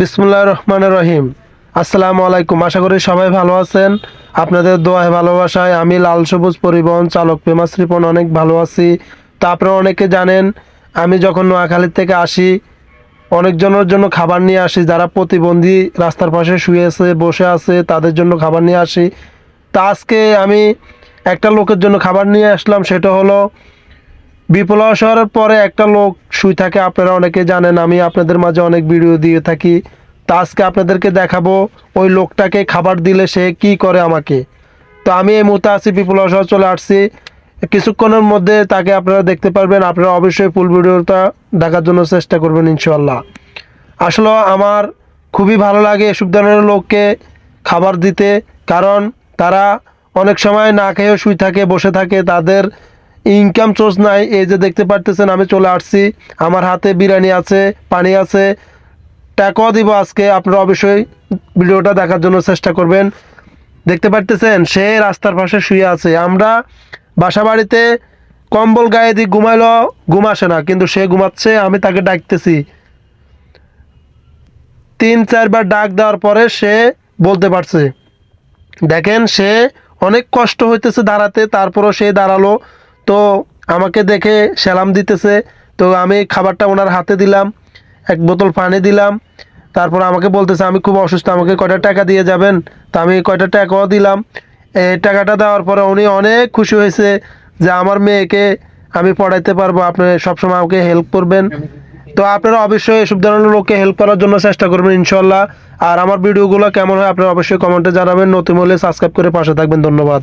বিসমুল্লাহ রহমান রহিম। আসসালামু আলাইকুম। আশা করি সবাই ভালো আছেন। আপনাদের দোয়ায়, ভালোবাসায় আমি লাল সবুজ পরিবহন চালক পেমাস রিপন অনেক ভালো আছি। তো আপনারা অনেকে জানেন, আমি যখন নোয়াখালীর থেকে আসি, অনেকজনের জন্য খাবার নিয়ে আসি। যারা প্রতিবন্ধী রাস্তার পাশে শুয়ে আছে, বসে আছে, তাদের জন্য খাবার নিয়ে আসি। তা আজকে আমি একটা লোকের জন্য খাবার নিয়ে আসলাম। সেটা হলো, বিপ্লব শহরের পরে একটা লোক শুই থাকে। আপনারা অনেকে জানেন, আমি আপনাদের মাঝে অনেক ভিডিও দিয়ে থাকি। তা আজকে আপনাদেরকে দেখাবো ওই লোকটাকে খাবার দিলে সে কি করে আমাকে। তো আমি এই মুহূর্তে আছি বিপ্লব শহর চলে আসছি। কিছুক্ষণের মধ্যে তাকে আপনারা দেখতে পারবেন। আপনারা অবশ্যই ফুল ভিডিওটা দেখার জন্য চেষ্টা করবেন ইনশাল্লাহ আসলে আমার খুবই ভালো লাগে এসব ধরনের লোককে খাবার দিতে। কারণ তারা অনেক সময় না খেয়েও শুই থাকে, বসে থাকে। তাদের ইনকাম সোর্স নাই, এই যে দেখতে পারতেছেন, আমি চলে আসছি। আমার হাতে বিরিয়ানি আছে, পানি আছে। টাকাও দিব আজকে, আপনারা অবশ্যই ভিডিওটা দেখার জন্য চেষ্টা করবেন। দেখতে পারতেছেন, সে রাস্তার পাশে শুয়ে আছে। আমরা বাসা বাড়িতে কম্বল গায়ে দিয়ে ঘুমাইলো, ঘুম আসে না, কিন্তু সে ঘুমাচ্ছে, আমি তাকে ডাকতেছি। তিন, চারবার ডাক দেওয়ার পরে সে বলতে পারছে। দেখেন, সে অনেক কষ্ট হইতেছে দাঁড়াতে, তারপরও সে দাঁড়াল। তো আমাকে দেখে সেলাম দিতেছে। তো আমি খাবারটা ওনার হাতে দিলাম, এক বোতল পানি দিলাম। তারপর আমাকে বলতেছে, আমি খুব অসুস্থ, আমাকে কয়টা টাকা দিয়ে যাবেন? তো আমি কয়টা টাকাও দিলাম। এই টাকাটা দেওয়ার পরে উনি অনেক খুশি হয়েছে যে আমার মেয়েকে আমি পড়াইতে পারব, আপনি সবসময় আমাকে হেল্প করবেন। তো আপনারা অবশ্যই এসব ধরনের লোককে হেল্প করার জন্য চেষ্টা করবেন ইনশাল্লাহ আর আমার ভিডিওগুলো কেমন হয়, আপনারা অবশ্যই কমেন্টে জানাবেন। নতুন হলে সাবস্ক্রাইব করে পাশে থাকবেন। ধন্যবাদ।